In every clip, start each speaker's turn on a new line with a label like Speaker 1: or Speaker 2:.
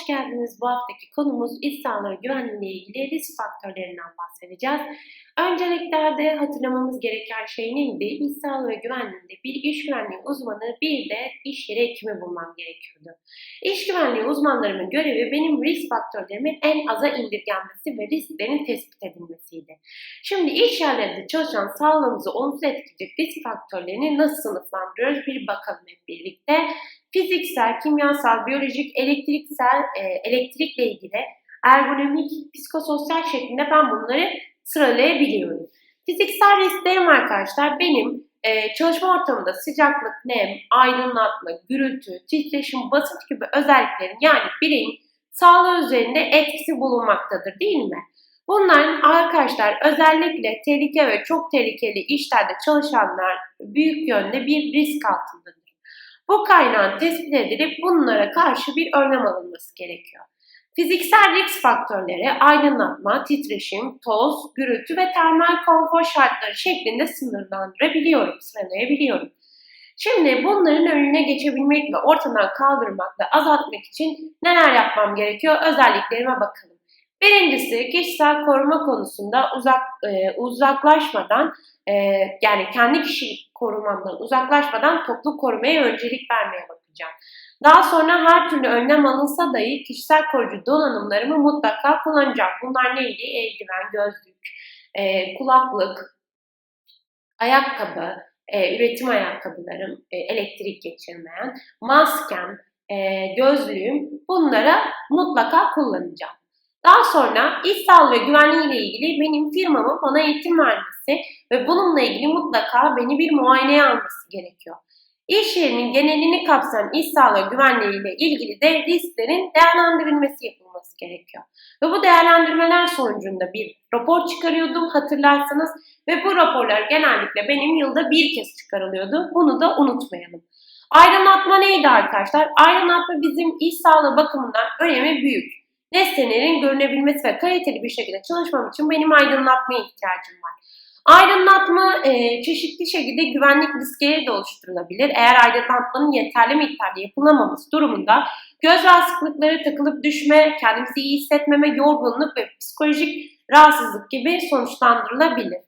Speaker 1: hoş geldiniz. Bu haftaki konumuz iş sağlığı güvenliği ile ilgili risk faktörlerinden bahsedeceğiz. Önceliklerde hatırlamamız gereken şey neydi? İş sağlığı ve güvenliğinde bir iş güvenliği uzmanı bir de iş yeri hekimi bulmam gerekiyordu. İş güvenliği uzmanlarımın görevi benim risk faktörlerimin en aza indirgenmesi ve risklerin tespit edilmesiydi. Şimdi iş yerlerinde çalışan sağlığımızı olumsuz etkileyecek risk faktörlerini nasıl sınıflandırıyoruz bir bakalım hep birlikte fiziksel, kimyasal, biyolojik, elektriksel, e, elektrikle ilgili, ergonomik, psikososyal şeklinde ben bunları sıralayabiliyorum. Fiziksel risklerim arkadaşlar benim e, çalışma ortamında sıcaklık, nem, aydınlatma, gürültü, titreşim, basınç gibi özelliklerin yani bireyin sağlığı üzerinde etkisi bulunmaktadır değil mi? Bunların arkadaşlar özellikle tehlike ve çok tehlikeli işlerde çalışanlar büyük yönde bir risk altındadır. Bu kaynağın tespit edilip bunlara karşı bir önlem alınması gerekiyor. Fiziksel risk faktörleri aydınlatma, titreşim, toz, gürültü ve termal konfor şartları şeklinde sınırlandırabiliyorum, sıralayabiliyorum. Şimdi bunların önüne geçebilmek ve ortadan kaldırmak ve azaltmak için neler yapmam gerekiyor? Özelliklerime bakalım. Birincisi kişisel koruma konusunda uzak e, uzaklaşmadan e, yani kendi kişi korumamdan uzaklaşmadan toplu korumaya öncelik vermeye bakacağım. Daha sonra her türlü önlem alınsa dahi kişisel koruyucu donanımlarımı mutlaka kullanacağım. Bunlar neydi? Eldiven, gözlük, e, kulaklık, ayakkabı, e, üretim ayakkabılarım, e, elektrik geçirmeyen, maskem, e, gözlüğüm bunlara mutlaka kullanacağım. Daha sonra iş sağlığı ve güvenliği ile ilgili benim firmamın bana eğitim vermesi ve bununla ilgili mutlaka beni bir muayeneye alması gerekiyor. İş yerinin genelini kapsayan iş sağlığı güvenliği ile ilgili de risklerin değerlendirilmesi yapılması gerekiyor. Ve bu değerlendirmeler sonucunda bir rapor çıkarıyordum hatırlarsanız ve bu raporlar genellikle benim yılda bir kez çıkarılıyordu. Bunu da unutmayalım. Aydınlatma neydi arkadaşlar? Aydınlatma bizim iş sağlığı bakımından önemi büyük. Nesnelerin görünebilmesi ve kaliteli bir şekilde çalışmam için benim aydınlatmaya ihtiyacım var. Aydınlatma e, çeşitli şekilde güvenlik riskleri de oluşturulabilir. Eğer aydınlatmanın yeterli miktarda yapılamaması durumunda göz rahatsızlıkları, takılıp düşme, kendimizi iyi hissetmeme, yorgunluk ve psikolojik rahatsızlık gibi sonuçlandırılabilir.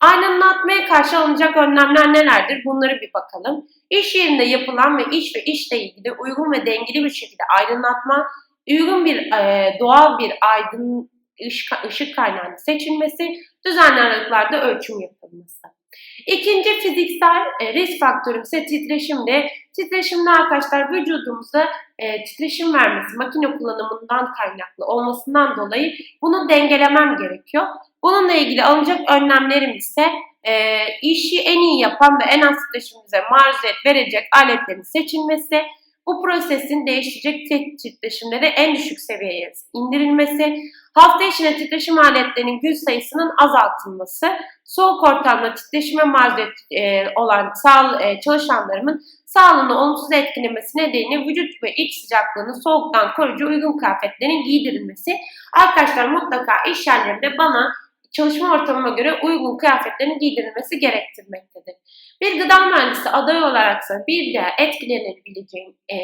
Speaker 1: Aydınlatmaya karşı alınacak önlemler nelerdir? Bunları bir bakalım. İş yerinde yapılan ve iş ve işle ilgili uygun ve dengeli bir şekilde aydınlatma, uygun bir e, doğal bir aydın ışık, ışık kaynağının seçilmesi, düzenli aralıklarda ölçüm yapılması. İkinci fiziksel e, risk faktörü ise titreşimde. Titreşimde arkadaşlar vücudumuza e, titreşim vermesi makine kullanımından kaynaklı olmasından dolayı bunu dengelemem gerekiyor. Bununla ilgili alınacak önlemlerim ise işi en iyi yapan ve en az titreşimimize maruziyet verecek aletlerin seçilmesi, bu prosesin değişecek titreşimleri en düşük seviyeye indirilmesi, hafta içinde titreşim aletlerinin gün sayısının azaltılması, soğuk ortamda titreşime maruz e, olan e, çalışanlarımın sağlığını olumsuz etkilemesi nedeniyle vücut ve iç sıcaklığını soğuktan koruyucu uygun kıyafetlerin giydirilmesi. Arkadaşlar mutlaka iş yerlerinde bana çalışma ortamıma göre uygun kıyafetlerin giydirilmesi gerektirmektedir. Bir gıda mühendisi adayı olaraksa bir diğer etkilenebileceğim e,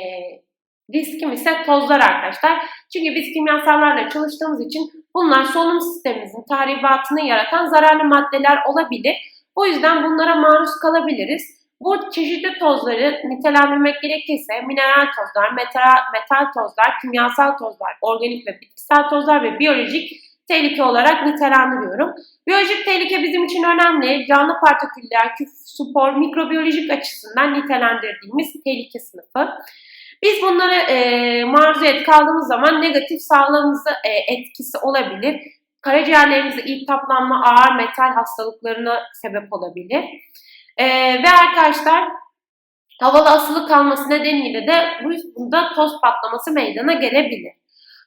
Speaker 1: riskim ise tozlar arkadaşlar. Çünkü biz kimyasallarla çalıştığımız için bunlar solunum sistemimizin tahribatını yaratan zararlı maddeler olabilir. O yüzden bunlara maruz kalabiliriz. Bu çeşitli tozları nitelendirmek gerekirse mineral tozlar, metal, metal tozlar, kimyasal tozlar, organik ve bitkisel tozlar ve biyolojik tehlike olarak nitelendiriyorum. Biyolojik tehlike bizim için önemli. Canlı partiküller, küf, spor, mikrobiyolojik açısından nitelendirdiğimiz tehlike sınıfı. Biz bunları e, maruziyet kaldığımız zaman negatif sağlığımıza e, etkisi olabilir. Karaciğerlerimizde iltihaplanma, ağır metal hastalıklarına sebep olabilir. E, ve arkadaşlar havalı asılı kalması nedeniyle de bunda toz patlaması meydana gelebilir.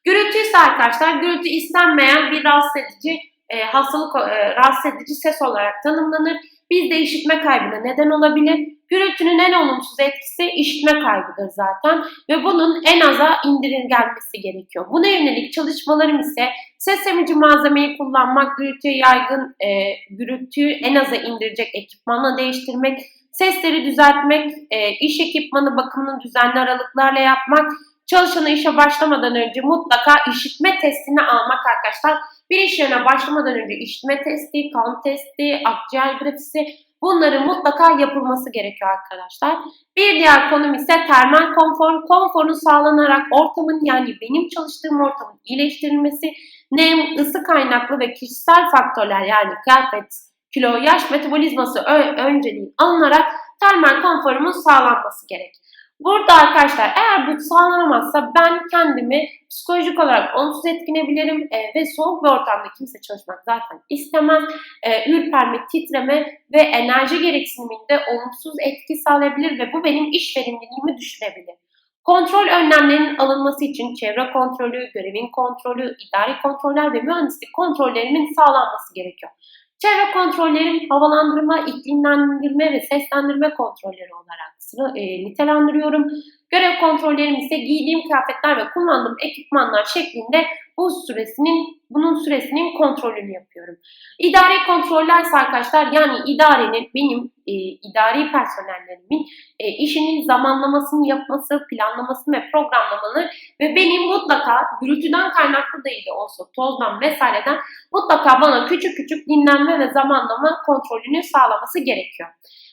Speaker 1: Gürültü ise arkadaşlar gürültü istenmeyen bir rahatsız edici e, hastalık e, rahatsız edici ses olarak tanımlanır. Bizde işitme kaybına neden olabilir. Gürültünün en olumsuz etkisi işitme kaybıdır zaten ve bunun en aza indirilgenmesi gerekiyor. Buna yönelik çalışmalarım ise ses emici malzemeyi kullanmak, gürültüye yaygın e, gürültüyü en aza indirecek ekipmanla değiştirmek, sesleri düzeltmek, e, iş ekipmanı bakımını düzenli aralıklarla yapmak çalışanı işe başlamadan önce mutlaka işitme testini almak arkadaşlar. Bir iş yerine başlamadan önce işitme testi, kan testi, akciğer grafisi bunların mutlaka yapılması gerekiyor arkadaşlar. Bir diğer konum ise termal konfor. Konforun sağlanarak ortamın yani benim çalıştığım ortamın iyileştirilmesi, nem, ısı kaynaklı ve kişisel faktörler yani kıyafet, kilo, yaş, metabolizması önceliğin alınarak termal konforumun sağlanması gerek. Burada arkadaşlar eğer bu sağlanamazsa ben kendimi psikolojik olarak olumsuz etkilenebilirim e, ve soğuk bir ortamda kimse çalışmak zaten istemez. E, ürperme, titreme ve enerji gereksiniminde olumsuz etki sağlayabilir ve bu benim iş verimliliğimi düşürebilir. Kontrol önlemlerinin alınması için çevre kontrolü, görevin kontrolü, idari kontroller ve mühendislik kontrollerimin sağlanması gerekiyor. Çevre kontrollerim havalandırma, iklimlendirme ve seslendirme kontrolleri olarak e, nitelendiriyorum. Görev kontrollerim ise giydiğim kıyafetler ve kullandığım ekipmanlar şeklinde bu süresinin bunun süresinin kontrolünü yapıyorum. İdari kontroller ise arkadaşlar yani idarenin benim e, idari personellerimin e, işinin zamanlamasını yapması, planlamasını ve programlamaları ve benim mutlaka gürültüden kaynaklı değil de olsa tozdan vesaireden mutlaka bana küçük küçük dinlenme ve zamanlama kontrolünü sağlaması gerekiyor.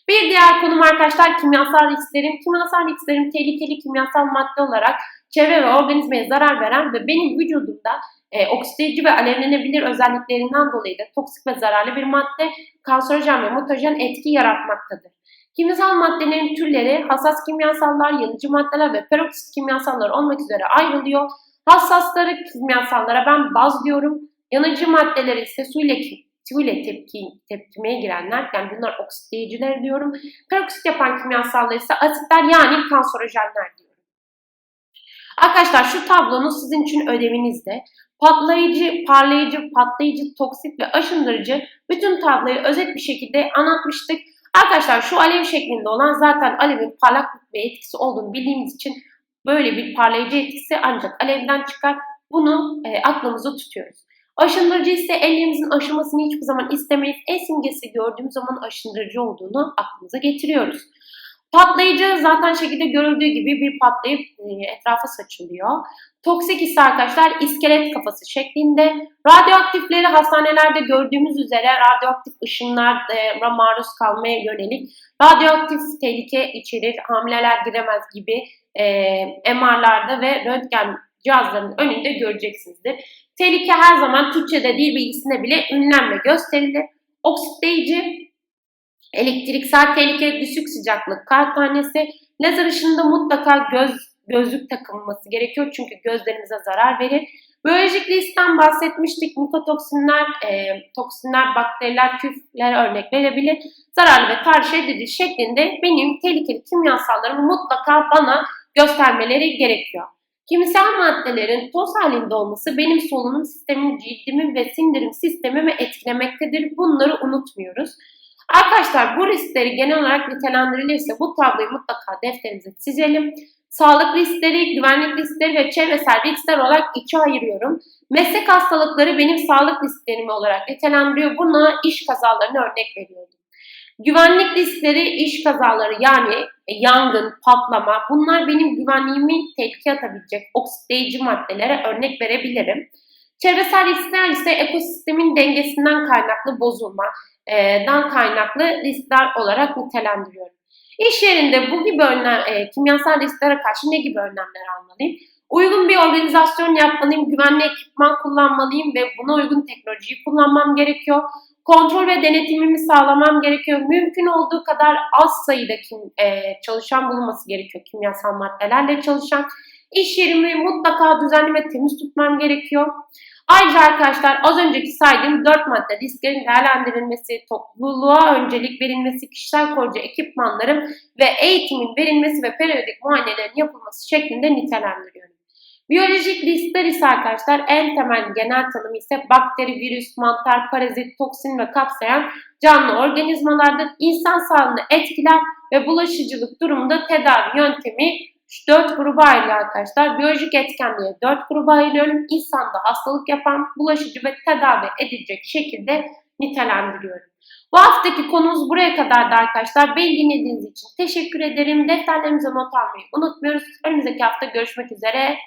Speaker 1: Bir diğer konum arkadaşlar kimyasal risklerim. Kimyasal risklerim tehlikeli kimyasal madde olarak çevre ve organizmaya zarar veren ve benim vücudumda e, oksitleyici ve alevlenebilir özelliklerinden dolayı da toksik ve zararlı bir madde kanserojen ve mutajen etki yaratmaktadır. Kimyasal maddelerin türleri hassas kimyasallar, yanıcı maddeler ve peroksit kimyasallar olmak üzere ayrılıyor. Hassasları kimyasallara ben baz diyorum. Yanıcı maddeleri ise su ile, su ile tepki, tepkimeye girenler, yani bunlar oksitleyiciler diyorum. Peroksit yapan kimyasallar ise asitler yani kanserojenler diyorum. Arkadaşlar şu tablonun sizin için ödevinizde. Patlayıcı, parlayıcı, patlayıcı, toksit ve aşındırıcı bütün tabloyu özet bir şekilde anlatmıştık. Arkadaşlar şu alev şeklinde olan zaten alevin parlaklık ve etkisi olduğunu bildiğimiz için böyle bir parlayıcı etkisi ancak alevden çıkar. Bunu e, aklımızda tutuyoruz. Aşındırıcı ise ellerimizin aşımasını hiçbir zaman istemeyiz. E simgesi gördüğümüz zaman aşındırıcı olduğunu aklımıza getiriyoruz. Patlayıcı zaten şekilde görüldüğü gibi bir patlayıp e, etrafa saçılıyor. Toksik ise arkadaşlar iskelet kafası şeklinde. Radyoaktifleri hastanelerde gördüğümüz üzere radyoaktif ışınlara maruz kalmaya yönelik radyoaktif tehlike içerir, hamileler giremez gibi e, MR'larda ve röntgen cihazlarının önünde göreceksinizdir. Tehlike her zaman Türkçe'de dil bilgisinde bile ünlemle gösterilir. Oksitleyici, elektriksel tehlike, düşük sıcaklık kar tanesi, lazer ışınında mutlaka göz gözlük takılması gerekiyor çünkü gözlerimize zarar verir. Biyolojik listten bahsetmiştik. Mikotoksinler, e, toksinler, bakteriler, küfler örnek verebilir. Zararlı ve tarih edilir şeklinde benim tehlikeli kimyasallarımı mutlaka bana göstermeleri gerekiyor. Kimsel maddelerin toz halinde olması benim solunum sistemim, cildimi ve sindirim sistemimi etkilemektedir. Bunları unutmuyoruz. Arkadaşlar bu riskleri genel olarak nitelendirilirse bu tabloyu mutlaka defterimize çizelim. Sağlık riskleri, güvenlik riskleri ve çevresel riskler olarak ikiye ayırıyorum. Meslek hastalıkları benim sağlık risklerim olarak nitelendiriyor. Buna iş kazalarını örnek veriyorum. Güvenlik riskleri, iş kazaları yani yangın, patlama bunlar benim güvenliğimi tehlikeye atabilecek oksitleyici maddelere örnek verebilirim. Çevresel riskler ise ekosistemin dengesinden kaynaklı bozulmadan kaynaklı riskler olarak nitelendiriyorum. İş yerinde bu gibi önlem, e, kimyasal risklere karşı ne gibi önlemler almalıyım? Uygun bir organizasyon yapmalıyım, güvenli ekipman kullanmalıyım ve buna uygun teknolojiyi kullanmam gerekiyor. Kontrol ve denetimimi sağlamam gerekiyor. Mümkün olduğu kadar az sayıda kim, e, çalışan bulunması gerekiyor kimyasal maddelerle çalışan. İş yerimi mutlaka düzenli ve temiz tutmam gerekiyor. Ayrıca arkadaşlar az önceki saydığım 4 madde risklerin değerlendirilmesi, topluluğa öncelik verilmesi, kişisel koruyucu ekipmanların ve eğitimin verilmesi ve periyodik muayenelerin yapılması şeklinde nitelendiriyorum. Biyolojik riskler ise arkadaşlar en temel genel tanımı ise bakteri, virüs, mantar, parazit, toksin ve kapsayan canlı organizmalardır. İnsan sağlığını etkiler ve bulaşıcılık durumunda tedavi yöntemi 4 gruba ayrılıyor arkadaşlar. Biyolojik etkenliğe 4 gruba ayırıyorum. İnsanda hastalık yapan, bulaşıcı ve tedavi edilecek şekilde nitelendiriyorum. Bu haftaki konumuz buraya kadardı arkadaşlar. Beni dinlediğiniz için teşekkür ederim. Defterlerimize not almayı unutmuyoruz. Önümüzdeki hafta görüşmek üzere.